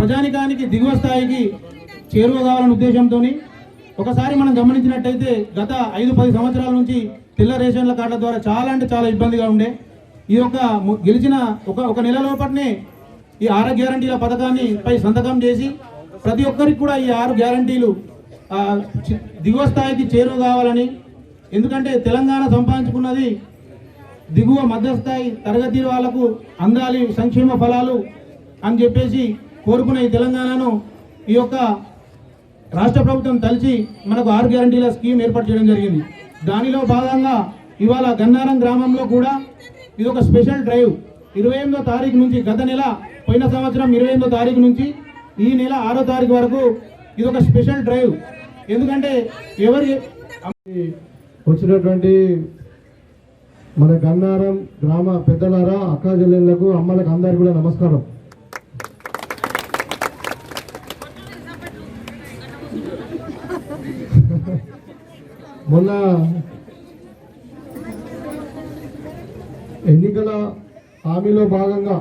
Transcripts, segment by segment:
ప్రజానికానికి దిగువ స్థాయికి చేరువ కావాలనే ఉద్దేశంతో ఒకసారి మనం గమనించినట్టయితే గత ఐదు పది సంవత్సరాల నుంచి తెల్ల రేషన్ల కార్డుల ద్వారా చాలా అంటే చాలా ఇబ్బందిగా ఉండే. ఈ యొక్క గెలిచిన ఒక ఒక నెల లోపలనే ఈ ఆరు గ్యారంటీల పథకాన్ని పై సంతకం చేసి ప్రతి ఒక్కరికి కూడా ఈ ఆరు గ్యారంటీలు దిగువ స్థాయికి చేరువ కావాలని ఎందుకంటే తెలంగాణ సంపాదించుకున్నది దిగువ మధ్యస్థాయి తరగతి వాళ్ళకు అందాలి సంక్షేమ ఫలాలు అని చెప్పేసి కోరుకున్న ఈ తెలంగాణను ఈ యొక్క రాష్ట్ర ప్రభుత్వం తలిచి మనకు ఆరు గ్యారంటీల స్కీమ్ ఏర్పాటు చేయడం జరిగింది. దానిలో భాగంగా ఇవాళ గన్నారం గ్రామంలో కూడా ఇది ఒక స్పెషల్ డ్రైవ్. ఇరవై ఎనిమిదో తారీఖు నుంచి గత నెల పోయిన సంవత్సరం ఇరవై ఎనిమిదో తారీఖు నుంచి ఈ నెల ఆరో తారీఖు వరకు ఇది ఒక స్పెషల్ డ్రైవ్. ఎందుకంటే ఎవరి వచ్చినటువంటి మన గన్నారం గ్రామ పెద్దలారా అక్క చెల్లెళ్ళకు అమ్మలకు అందరికీ కూడా నమస్కారం. మొన్న ఎన్నికల హామీలో భాగంగా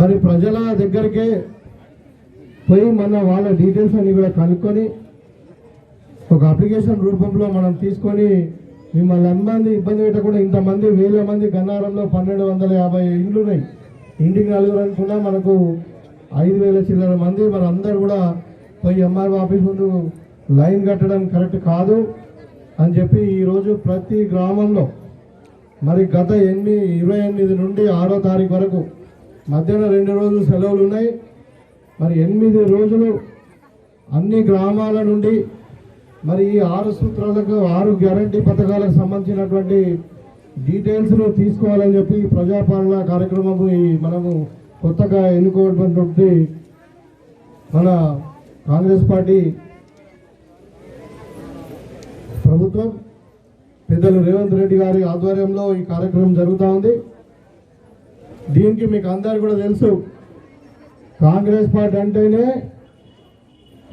మరి ప్రజల దగ్గరికే పోయి మన వాళ్ళ డీటెయిల్స్ అన్ని కూడా కనుక్కొని ఒక అప్లికేషన్ రూపంలో మనం తీసుకొని మిమ్మల్ని అందరినీ ఇబ్బంది పెట్టకుండా ఇంతమంది వేల మంది గన్నారంలో పన్నెండు వందల యాభై ఇండ్లు ఉన్నాయి. ఇంటికి నలుగురు అనుకున్నా మనకు ఐదు వేల చిల్లర మంది మన అందరు కూడా పోయి ఎంఆర్ఓ ఆఫీస్ ముందు లైన్ కట్టడం కరెక్ట్ కాదు అని చెప్పి ఈరోజు ప్రతి గ్రామంలో మరి గత ఎనిమిది ఇరవై ఎనిమిది నుండి ఆరో తారీఖు వరకు మధ్యాహ్నం రెండు రోజులు సెలవులు ఉన్నాయి. మరి ఎనిమిది రోజులు అన్ని గ్రామాల నుండి మరి ఈ ఆరు సూత్రాలకు ఆరు గ్యారంటీ పథకాలకు సంబంధించినటువంటి డీటెయిల్స్ను తీసుకోవాలని చెప్పి ప్రజాపాలన కార్యక్రమము ఈ మనము కొత్తగా ఎన్నుకోవటువంటి మన కాంగ్రెస్ పార్టీ ప్రభుత్వం పెద్దలు రేవంత్ రెడ్డి గారి ఆధ్వర్యంలో ఈ కార్యక్రమం జరుగుతూ ఉంది. దీనికి మీకు అందరు కూడా తెలుసు కాంగ్రెస్ పార్టీ అంటేనే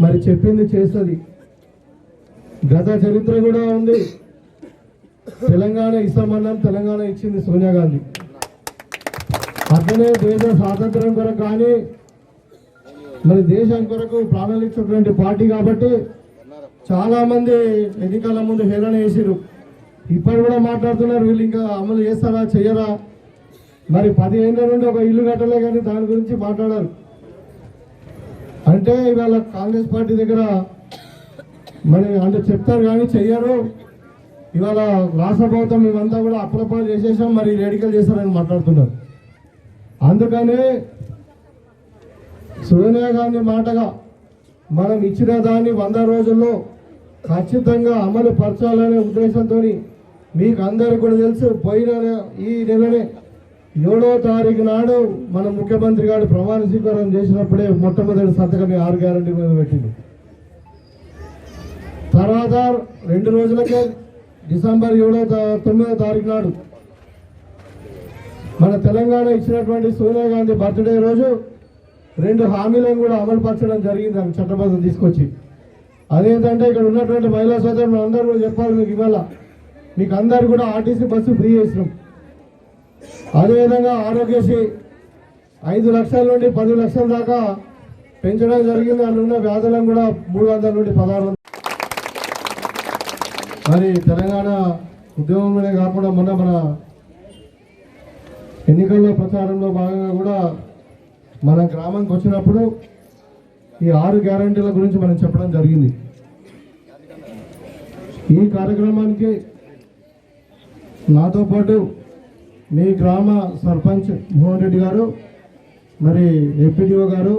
మరి చెప్పింది చేస్తుంది. గత చరిత్ర కూడా ఉంది. తెలంగాణ ఇస్తామన్నాం తెలంగాణ ఇచ్చింది సోనియా గాంధీ. అట్లనే దేశ స్వాతంత్రం కొరకు కానీ మరి దేశం కొరకు ప్రాణాలు ఇచ్చినటువంటి పార్టీ కాబట్టి చాలా మంది ఎన్నికల ముందు హేళన చేసిరు ఇప్పుడు కూడా మాట్లాడుతున్నారు వీళ్ళు ఇంకా అమలు చేస్తారా చెయ్యరా? మరి పదిహేనుల నుండి ఒక ఇల్లు కట్టలే కానీ దాని గురించి మాట్లాడారు. అంటే ఇవాళ కాంగ్రెస్ పార్టీ దగ్గర మరి అంటే చెప్తారు కానీ చెయ్యరు. ఇవాళ రాష్ట్ర ప్రభుత్వం మేమంతా కూడా అప్రపాలు చేసేసాం మరి రెడికల్ చేశారని మాట్లాడుతున్నారు. అందుకనే సోనియా గాంధీ మాటగా మనం ఇచ్చిన దాన్ని వంద రోజుల్లో ఖచ్చితంగా అమలు పరచాలనే ఉద్దేశంతో మీకు అందరికీ కూడా తెలుసు పోయిన ఈ నెలనే ఏడో తారీఖు నాడు మన ముఖ్యమంత్రి గారు ప్రమాణ స్వీకారం చేసినప్పుడే మొట్టమొదటి సంతకం ఆరు గ్యారంటీ మీద పెట్టింది. తర్వాత రెండు రోజులకే డిసెంబర్ ఏడో తొమ్మిదో తారీఖు నాడు మన తెలంగాణ ఇచ్చినటువంటి సోనియా గాంధీ బర్త్డే రోజు రెండు హామీలను కూడా అమలుపరచడం జరిగింది అని చట్టబద్ధం తీసుకొచ్చి. అదేంటంటే ఇక్కడ ఉన్నటువంటి మహిళా సోదరులు అందరూ కూడా చెప్పాలి మీకు ఇవాళ. మీకు అందరు కూడా ఆర్టీసీ బస్సు ఫ్రీ చేసినాం. అదేవిధంగా ఆరోగ్యశ్రీ ఐదు లక్షల నుండి పది లక్షల దాకా పెంచడం జరిగింది. అందులో ఉన్న వ్యాధులను కూడా మూడు వందల నుండి పదహారు మరి తెలంగాణ ఉద్యమంలోనే కాకుండా మొన్న మన ఎన్నికల్లో ప్రచారంలో భాగంగా కూడా మన గ్రామానికి వచ్చినప్పుడు ఈ ఆరు గ్యారంటీల గురించి మనం చెప్పడం జరిగింది. ఈ కార్యక్రమానికి నాతో పాటు మీ గ్రామ సర్పంచ్ మోహన్ రెడ్డి గారు మరి ఎంపీడీఓ గారు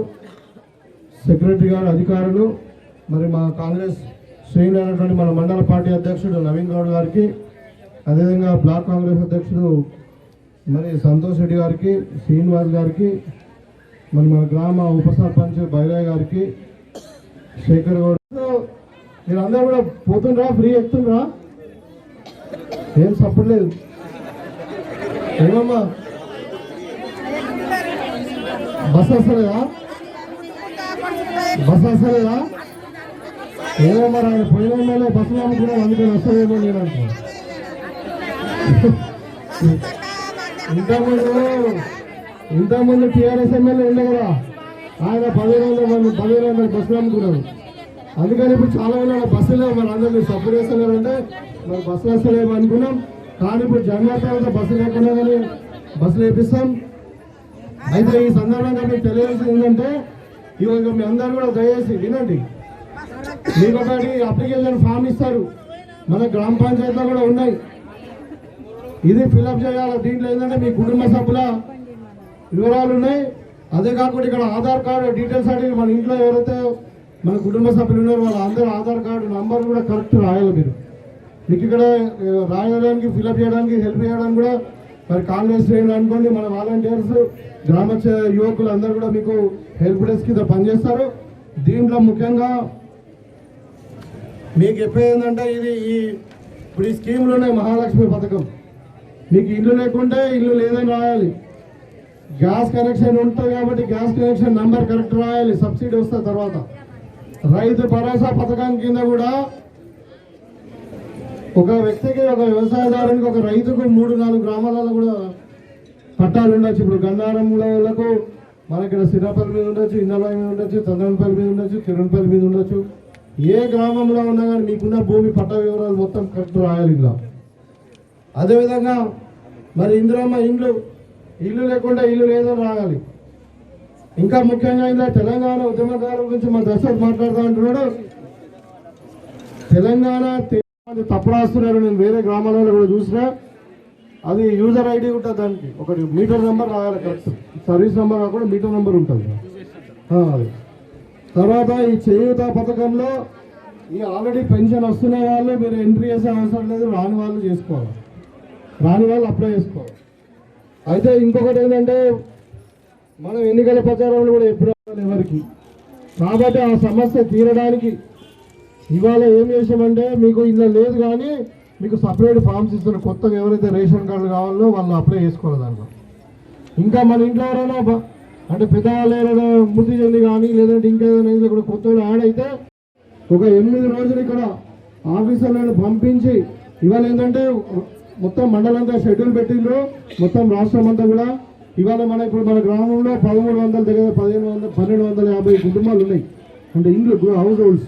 సెక్రటరీ గారు అధికారులు మరి మా కాంగ్రెస్ శ్రేణులు అయినటువంటి మన మండల పార్టీ అధ్యక్షుడు నవీన్ గౌడ్ గారికి అదేవిధంగా బ్లాక్ కాంగ్రెస్ అధ్యక్షుడు మరి సంతోష్ రెడ్డి గారికి శ్రీనివాస్ గారికి మరి మన గ్రామ ఉప సర్పంచ్ బైరాయ్ గారికి శేఖర్ గౌడ్ మీరందరూ కూడా పోతుండ్రా ఫ్రీ ఎక్కుతుండ్రా ఏం సపోర్ట్ లేదు. ఏమమ్మా? బస్ వస్తలేదా? బస్ వస్తలేదా? ఏమమ్మా మరి ఆయన పోయిన ఎమ్మెల్యే బస్సు నమ్ముకున్నాం అందుకని వస్తలేమో నేను అంటే ఇంతకుముందు ఇంతకుముందు టీఆర్ఎస్ ఎమ్మెల్యే ఉండే కదా ఆయన పదిహేను వందల మంది పదిహేను వందల బస్సులు అమ్ముకున్నారు. అందుకని ఇప్పుడు చాలా మంది బస్సులో మరి అందరూ సపోర్ట్ చేస్తున్నారంటే మరి బస్సులు వస్తలేము అనుకున్నాం. కానీ ఇప్పుడు జగన్ బస్సు లేకుండా కానీ బస్సులు వేపిస్తాం అయితే ఈ సందర్భంగా మీకు తెలియాల్సింది ఏంటంటే ఇవాళ మీ అందరూ కూడా దయచేసి వినండి. మీకు ఒకటి అప్లికేషన్ ఫామ్ ఇస్తారు. మన గ్రామ పంచాయతీలో కూడా ఉన్నాయి. ఇది ఫిలప్ చేయాలి. దీంట్లో ఏంటంటే మీ కుటుంబ సభ్యుల వివరాలు ఉన్నాయి. అదే కాకుండా ఇక్కడ ఆధార్ కార్డు డీటెయిల్స్ అంటే మన ఇంట్లో ఎవరైతే మన కుటుంబ సభ్యులు ఉన్నారు వాళ్ళందరూ ఆధార్ కార్డు నంబర్ కూడా కరెక్ట్ రాయాలి మీరు. మీకు ఇక్కడ రాయడానికి ఫిలప్ చేయడానికి హెల్ప్ చేయడానికి కూడా మరి కాంగ్రెస్ శ్రేణులు అనుకోండి మన వాలంటీర్స్ గ్రామ యువకులు అందరూ కూడా మీకు హెల్ప్ డెస్క్ కింద పనిచేస్తారు. దీంట్లో ముఖ్యంగా మీకు చెప్పేది ఏంటంటే ఇది ఈ ఇప్పుడు ఈ స్కీమ్లోనే ఉన్నాయి మహాలక్ష్మి పథకం. మీకు ఇల్లు లేకుంటే ఇల్లు లేదని రాయాలి. గ్యాస్ కనెక్షన్ ఉంటుంది కాబట్టి గ్యాస్ కనెక్షన్ నంబర్ కరెక్ట్ రాయాలి సబ్సిడీ వస్తుంది తర్వాత. రైతు భరోసా పథకం కింద కూడా ఒక వ్యక్తికి ఒక వ్యవసాయదారునికి ఒక రైతుకు మూడు నాలుగు గ్రామాలలో కూడా పట్టాలు ఉండొచ్చు. ఇప్పుడు గన్నారంలకు మన ఇక్కడ సిరాపల్లి మీద ఉండొచ్చు ఇందలవాయి మీద ఉండొచ్చు చంద్రనపల్లి మీద ఉండొచ్చు తిరునపల్లి మీద ఉండొచ్చు. ఏ గ్రామంలో ఉన్నా కానీ మీకున్న భూమి పట్ట వివరాలు మొత్తం కరెక్ట్ రాయాలి ఇలా అదేవిధంగా మరి ఇందిరమ్మ ఇండ్లు ఇల్లు లేకుండా ఇల్లు లేదని రాయాలి. ఇంకా ముఖ్యంగా ఇలా తెలంగాణ ఉద్యమకారుల గురించి మా దశరథ్ మాట్లాడుతూ అంటున్నాడు. తెలంగాణ తె- అది తప్పు రాస్తున్నారు. నేను వేరే గ్రామాలలో కూడా చూసినా. అది యూజర్ ఐడి ఉంటుంది దానికి ఒకటి మీటర్ నెంబర్ రాయాలి కరెక్ట్ సర్వీస్ నెంబర్ కాకుండా మీటర్ నెంబర్ ఉంటుంది. అది. తర్వాత ఈ చేయూత పథకంలో ఈ ఆల్రెడీ పెన్షన్ వస్తున్న వాళ్ళు మీరు ఎంట్రీ చేసే అవసరం లేదు. రాని వాళ్ళు చేసుకోవాలి. రాని వాళ్ళు అప్లై చేసుకోవాలి. అయితే ఇంకొకటి ఏంటంటే మనం ఎన్నికల ప్రచారంలో కూడా ఎప్పుడు ఎవరికి? కాబట్టి ఆ సమస్య తీరడానికి ఇవాళ ఏం చేసామంటే మీకు ఇందులో లేదు కానీ మీకు సపరేట్ ఫామ్స్ ఇస్తున్నారు. కొత్తగా ఎవరైతే రేషన్ కార్డు కావాలో వాళ్ళు అప్లై చేసుకోవాలి దాంట్లో. ఇంకా మన ఇంట్లో ఎవరైనా అంటే పెద్దవాళ్ళు ఏదైనా మృతి చెంది కానీ లేదంటే ఇంకేదైనా ఇందులో కూడా కొత్త యాడ్ అయితే ఒక ఎనిమిది రోజులు ఇక్కడ ఆఫీసర్లను పంపించి ఇవాళ ఏంటంటే మొత్తం మండలంతా షెడ్యూల్ పెట్టిండ్రు. మొత్తం రాష్ట్రం అంతా కూడా ఇవాళ మన ఇప్పుడు మన గ్రామంలో పదమూడు వందల దగ్గర పదిహేను వందల పన్నెండు వందల యాభై కుటుంబాలు ఉన్నాయి. అంటే ఇండ్లు హౌస్ హోల్డ్స్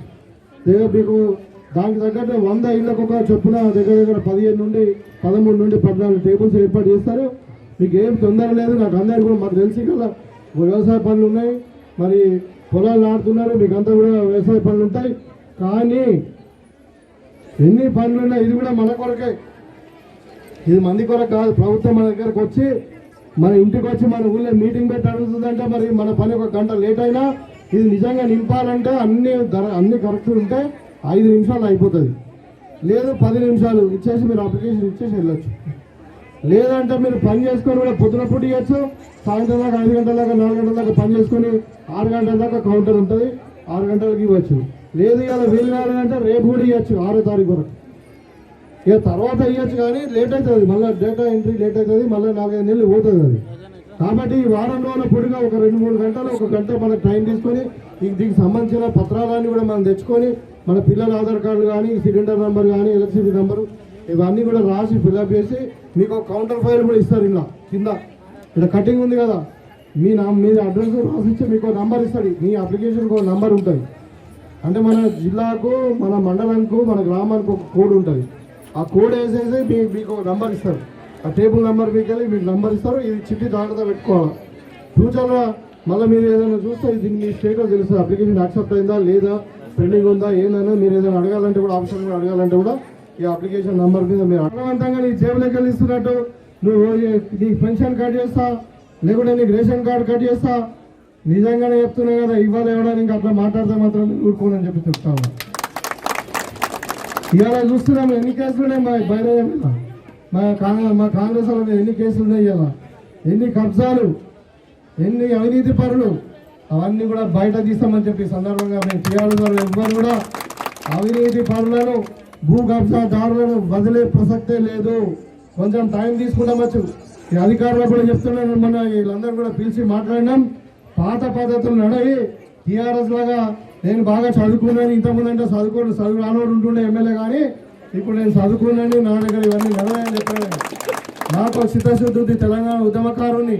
దగ్గర మీకు దానికి తగ్గట్టు వంద ఇళ్ళకు ఒక చొప్పున దగ్గర దగ్గర పదిహేను నుండి పదమూడు నుండి పద్నాలుగు టేబుల్స్ ఏర్పాటు చేస్తారు. మీకు ఏం తొందర లేదు నాకు అందరు కూడా మాకు తెలిసి కదా వ్యవసాయ పనులు ఉన్నాయి. మరి పొలాలు నాటుతున్నారు. మీకు అంతా కూడా వ్యవసాయ పనులు ఉంటాయి. కానీ ఎన్ని పనులు ఉన్నాయి ఇది కూడా మన కొరకే. ఇది మంది కొరకు కాదు ప్రభుత్వం మన దగ్గరకు వచ్చి మన ఇంటికి వచ్చి మన ఊళ్ళో మీటింగ్ పెట్టి అడుగుతుందంటే మరి మన పని ఒక గంట లేట్ అయినా ఇది నిజంగా నింపాలంటే అన్ని ధర అన్ని కరెక్ట్ ఉంటే ఐదు నిమిషాలు అయిపోతుంది. లేదు పది నిమిషాలు ఇచ్చేసి మీరు అప్లికేషన్ ఇచ్చేసి వెళ్ళొచ్చు. లేదంటే మీరు పని చేసుకొని కూడా పొద్దున పూట ఇవ్వచ్చు సాయంత్రం దాకా ఐదు గంటల దాకా నాలుగు గంటల దాకా పని చేసుకొని ఆరు గంటల దాకా కౌంటర్ ఉంటుంది ఆరు గంటలకు ఇవ్వచ్చు. లేదు ఇవాళ వీలు కావాలంటే రేపు కూడా ఇవ్వచ్చు ఆరో తారీఖు వరకు. ఇక తర్వాత ఇవ్వచ్చు కానీ లేట్ అవుతుంది. మళ్ళీ డేటా ఎంట్రీ లేట్ అవుతుంది మళ్ళీ నాలుగైదు నెలలు పోతుంది అది. కాబట్టి ఈ వారం రోజుల పొడిగా ఒక రెండు మూడు గంటలు ఒక గంట మనకు టైం తీసుకొని దీనికి సంబంధించిన పత్రాలన్నీ కూడా మనం తెచ్చుకొని మన పిల్లల ఆధార్ కార్డు కానీ సిలిండర్ నెంబర్ కానీ ఎలక్ట్రిసిటీ నెంబరు ఇవన్నీ కూడా రాసి ఫిల్అప్ చేసి మీకు కౌంటర్ ఫైల్ కూడా ఇస్తారు ఇలా కింద. ఇక్కడ కటింగ్ ఉంది కదా. మీ నా మీ అడ్రస్ రాసిచ్చి మీకు నంబర్ ఇస్తాడు. మీ అప్లికేషన్కి ఒక నంబర్ ఉంటుంది. అంటే మన జిల్లాకు మన మండలంకు మన గ్రామానికి ఒక కోడ్ ఉంటుంది. ఆ కోడ్ వేసేసి మీ మీకు ఒక నంబర్ ఇస్తారు. ఆ టేబుల్ నెంబర్ మీకు వెళ్ళి మీకు నంబర్ ఇస్తారు. ఇది చిట్టి జాగ్రత్త పెట్టుకోవాలి. ఫ్యూచర్లో మళ్ళీ మీరు ఏదైనా చూస్తే ఇది మీ స్టేటస్ తెలుస్తుంది. అప్లికేషన్ యాక్సెప్ట్ అయిందా లేదా పెండింగ్ ఉందా ఏందన్నా మీరు ఏదైనా అడగాలంటే కూడా ఆప్షన్ కూడా అడగాలంటే కూడా ఈ అప్లికేషన్ నెంబర్ మీద మీరు అర్థవంతంగా నీ జేబులోకి వెళ్ళి ఇస్తున్నట్టు నువ్వు నీ నీకు పెన్షన్ కట్ చేస్తా లేకుంటే నీకు రేషన్ కార్డు కట్ చేస్తా. నిజంగానే చెప్తున్నా కదా ఇవ్వాలి ఇవ్వడానికి అట్లా మాట్లాడితే మాత్రం ఊరుకోనని చెప్పి చెప్తాను ఇవాళ చూస్తున్నాం ఎన్ని కేసులు ఉన్నాయి? మా మీద మా కాంగ్రెస్ మా కాంగ్రెస్ వాళ్ళ మీద ఎన్ని కేసులు ఉన్నాయి ఇవాళ? ఎన్ని కబ్జాలు? ఎన్ని అవినీతి పరులు? అవన్నీ కూడా బయట తీస్తామని చెప్పి సందర్భంగా మేము టీఆర్ఎస్ వాళ్ళు ఎవ్వరు కూడా అవినీతి పరులను భూ కబ్జాదారులను వదిలే ప్రసక్తే లేదు. కొంచెం టైం తీసుకుంటామచ్చు ఈ అధికారులు కూడా చెప్తున్నాను మొన్న వీళ్ళందరూ కూడా పిలిచి మాట్లాడినాం. పాత పద్ధతులు నడవి టీఆర్ఎస్ లాగా నేను బాగా చదువుకున్నాను ఇంతకుముందు అంటే చదువుకోండి చదువు రానోడు ఉంటుండే ఎమ్మెల్యే కానీ ఇప్పుడు నేను చదువుకున్నాను నా దగ్గర ఇవన్నీ నిలవని చెప్పాను నాకు చిత్తశుద్ధి తెలంగాణ ఉద్యమకారుని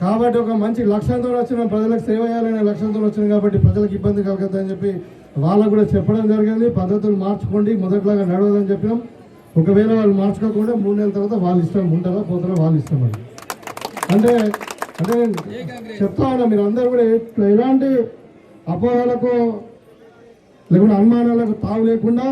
కాబట్టి ఒక మంచి లక్ష్యంతో వచ్చిన ప్రజలకు సేవ చేయాలనే లక్ష్యంతో వచ్చింది కాబట్టి ప్రజలకు ఇబ్బంది కలగద్దని చెప్పి వాళ్ళకు కూడా చెప్పడం జరిగింది. పద్ధతులు మార్చుకోండి మొదట్లాగా నడవదని చెప్పినాం. ఒకవేళ వాళ్ళు మార్చుకోకుండా మూడు నెలల తర్వాత వాళ్ళు ఇష్టం ఉంటారా పోతారా వాళ్ళు ఇష్టం అండి అంటే అంటే నేను చెప్తా ఉన్నా మీరు అందరూ కూడా ఎలాంటి అపోహలకు లేకుంటే అనుమానాలకు తావు లేకుండా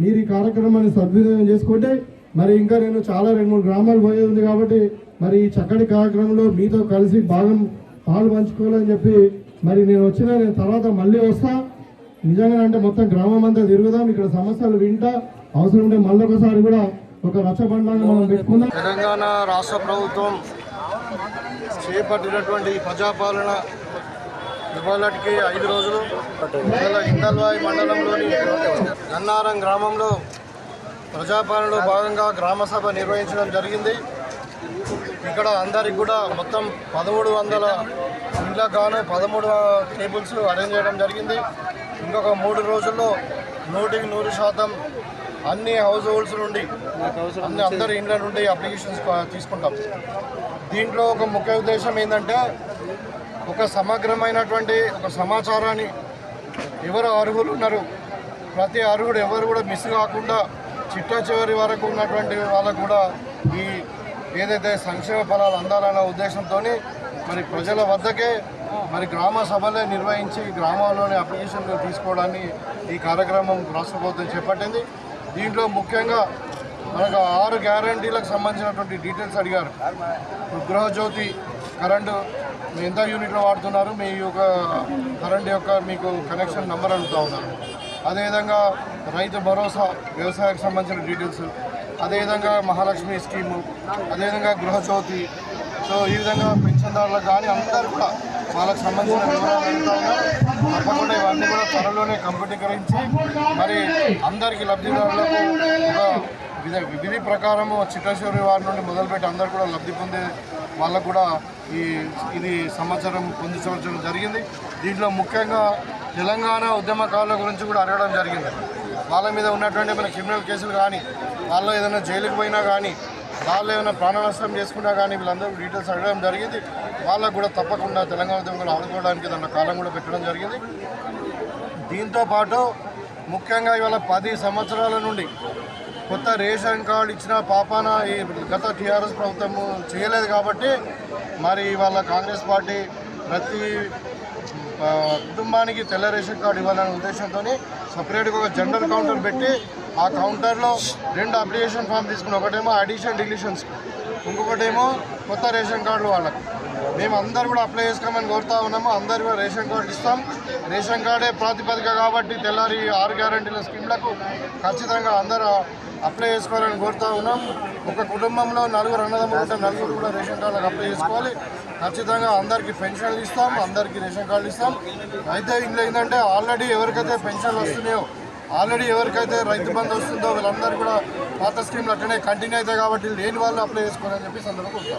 మీరు ఈ కార్యక్రమాన్ని సద్వినియోగం చేసుకుంటే మరి ఇంకా నేను చాలా రెండు మూడు గ్రామాలు పోయే ఉంది కాబట్టి మరి ఈ చక్కటి కార్యక్రమంలో మీతో కలిసి భాగం పాలు పంచుకోవాలని చెప్పి మరి నేను వచ్చిన నేను తర్వాత మళ్ళీ వస్తా. నిజంగా అంటే మొత్తం గ్రామం అంతా తిరుగుదాం ఇక్కడ సమస్యలు వింటా. అవసరం ఉంటే మళ్ళీ ఒకసారి కూడా ఒక రచ్చబండాన్ని మనం పెట్టుకుందాం. తెలంగాణ రాష్ట్ర ప్రభుత్వం చేపట్టినటువంటి ప్రజాపాలన ఇవాళకి ఐదు రోజులు ఇందల్వాయి మండలంలోని గన్నారం గ్రామంలో ప్రజాపాలనలో భాగంగా గ్రామ సభ నిర్వహించడం జరిగింది. ఇక్కడ అందరికి కూడా మొత్తం పదమూడు వందల ఇండ్లకు గాను పదమూడు టేబుల్స్ అరేంజ్ చేయడం జరిగింది. ఇంకొక మూడు రోజుల్లో నూటికి నూరు శాతం అన్ని హౌస్ హోల్డ్స్ నుండి అన్ని అందరి ఇండ్ల నుండి అప్లికేషన్స్ తీసుకుంటాం. దీంట్లో ఒక ముఖ్య ఉద్దేశం ఏంటంటే ఒక సమగ్రమైనటువంటి ఒక సమాచారాన్ని ఎవరు అర్హులు ఉన్నారు? ప్రతి అర్హుడు ఎవరు కూడా మిస్ కాకుండా చిట్ట చివరి వరకు ఉన్నటువంటి వాళ్ళకు కూడా ఈ ఏదైతే సంక్షేమ ఫలాలు అందాలన్న ఉద్దేశంతో మరి ప్రజల వద్దకే మరి గ్రామ సభలే నిర్వహించి గ్రామాల్లోని అప్లికేషన్లు తీసుకోవడాన్ని ఈ కార్యక్రమం రాష్ట్ర ప్రభుత్వం చేపట్టింది. దీంట్లో ముఖ్యంగా మనకు ఆరు గ్యారంటీలకు సంబంధించినటువంటి డీటెయిల్స్ అడిగారు. గృహజ్యోతి కరెంటు మీ ఎంత యూనిట్లో వాడుతున్నారు మీ యొక్క కరెంట్ యొక్క మీకు కనెక్షన్ నెంబర్ అడుగుతూ ఉన్నారు అదేవిధంగా రైతు భరోసా వ్యవసాయానికి సంబంధించిన డీటెయిల్స్ అదేవిధంగా మహాలక్ష్మి స్కీము అదేవిధంగా గృహజ్యోతి సో ఈ విధంగా పెన్షన్దారులకు కానీ అందరూ కూడా వాళ్ళకి సంబంధించిన వివరాలు అడుగుతా ఉన్నారు. తప్పకుండా ఇవన్నీ కూడా త్వరలోనే కంప్యూటీకరించి మరి అందరికీ లబ్ధిదారులకు ఒక విధి విధి ప్రకారము చిట్టశివరి వారి నుండి మొదలుపెట్టి అందరూ కూడా లబ్ధి పొందే వాళ్ళకు కూడా ఈ ఇది సంవత్సరం పొందించవలసిన జరిగింది. దీంట్లో ముఖ్యంగా తెలంగాణ ఉద్యమకారుల గురించి కూడా అడగడం జరిగింది. వాళ్ళ మీద ఉన్నటువంటి మన క్రిమినల్ కేసులు కానీ వాళ్ళు ఏదైనా జైలుకి పోయినా కానీ వాళ్ళు ఏమైనా ప్రాణ నష్టం చేసుకున్నా కానీ వీళ్ళందరూ డీటెయిల్స్ అడగడం జరిగింది. వాళ్ళకు కూడా తప్పకుండా తెలంగాణ ఉద్యమంలో ఆదుకోవడానికి దాని కాలం కూడా పెట్టడం జరిగింది. దీంతో పాటు ముఖ్యంగా ఇవాళ పది సంవత్సరాల నుండి కొత్త రేషన్ కార్డు ఇచ్చిన పాపాన ఈ గత టీఆర్ఎస్ ప్రభుత్వం చేయలేదు కాబట్టి మరి ఇవాళ కాంగ్రెస్ పార్టీ ప్రతి కుటుంబానికి తెల్ల రేషన్ కార్డు ఇవ్వాలనే ఉద్దేశంతో సపరేట్గా ఒక జనరల్ కౌంటర్ పెట్టి ఆ కౌంటర్లో రెండు అప్లికేషన్ ఫామ్ తీసుకుని ఒకటేమో అడిషన్ డిలీషన్స్ ఇంకొకటేమో కొత్త రేషన్ కార్డులు వాళ్ళకి. మేము అందరు కూడా అప్లై చేసుకోమని కోరుతా ఉన్నాము. అందరు కూడా రేషన్ కార్డు ఇస్తాం. రేషన్ కార్డే ప్రాతిపదిక కాబట్టి తెల్లారి ఆరు గ్యారంటీల స్కీమ్లకు ఖచ్చితంగా అందరూ అప్లై చేసుకోవాలని కోరుతా ఉన్నాం. ఒక కుటుంబంలో నలుగురు అన్నదమ్ములు ఉంటే నలుగురు కూడా రేషన్ కార్డులకు అప్లై చేసుకోవాలి. ఖచ్చితంగా అందరికీ పెన్షన్లు ఇస్తాం అందరికీ రేషన్ కార్డులు ఇస్తాం. అయితే ఇందులో ఏంటంటే ఆల్రెడీ ఎవరికైతే పెన్షన్లు వస్తున్నాయో ఆల్రెడీ ఎవరికైతే రైతు బంధు వస్తుందో వీళ్ళందరూ కూడా పాత స్కీమ్లు అట్లనే కంటిన్యూ అవుతాయి కాబట్టి లేని వాళ్ళు అప్లై చేసుకోవాలని చెప్పి సందర్భంగా